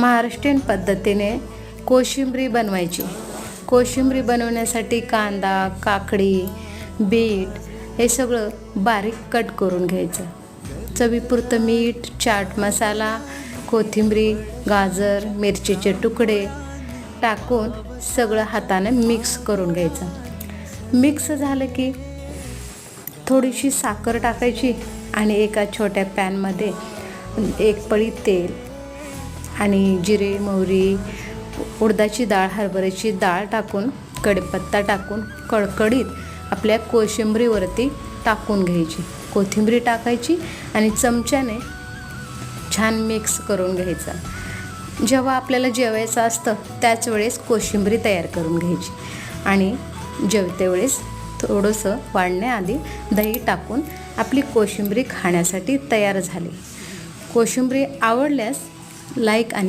महाराष्ट्रीयन पद्धतीने कोशिंबरी बनवायची. कोशिंबरी बनवण्यासाठी कांदा काकडी बीट हे सगळं बारीक कट करून घ्यायचं. चवीपुरतं मीठ चाट मसाला कोथिंबरी गाजर मिरचीचे तुकडे टाकून सगळं हाताने मिक्स करून घ्यायचं. मिक्स झालं की थोडीशी साखर टाकायची आणि एका छोट्या पॅनमध्ये एक पळी तेल आणि जिरे मोहरी उडदाची डाळ हरभऱ्याची डाळ टाकून कडीपत्ता टाकून कडकडीत आपल्या कोशिंबरीवरती टाकून घ्यायची. कोथिंबरी टाकायची आणि चमच्याने छान मिक्स करून घ्यायचा. जेव्हा आपल्याला जेवायचं असतं त्याच वेळेस कोशिंबरी तयार करून घ्यायची. आणि जेवते वेळेस थोडंसं वाढण्याआधी दही टाकून आपली कोशिंबरी खाण्यासाठी तयार झाली. कोशिंबरी आवडल्यास लाईक आणि